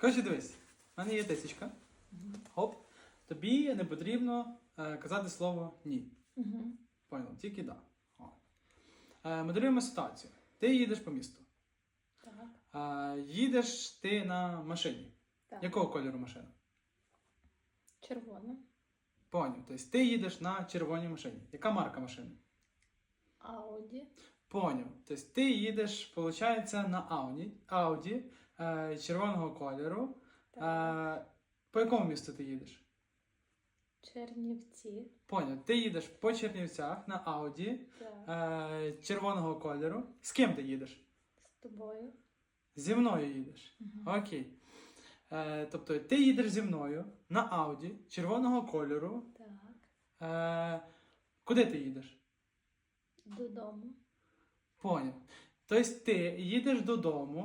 Коротше, дивись, в мене є тисячка. Хоп. Тобі не потрібно е, казати слово ні. Понял, тільки да. О. Е, моделюємо ситуацію. Ти їдеш по місту. Так. Е, їдеш ти на машині. так. Якого кольору машина? Червона. Поняв. Тобто ти їдеш на червоній машині. Яка марка машини? Ауді. Поняв. Тобто ти їдеш, виходить, на Ауді, Ауді е, червоного кольору. Е, по якому місту ти їдеш? Чернівці. Поняв. Ти їдеш по Чернівцях на Ауді Так. е, червоного кольору. З ким ти їдеш? З тобою. Зі мною їдеш. Угу. Окей. Е, тобто ти їдеш зі мною на Ауді червоного кольору. Так. Е, куди ти їдеш? Додому. Поняв. Тобто ти їдеш додому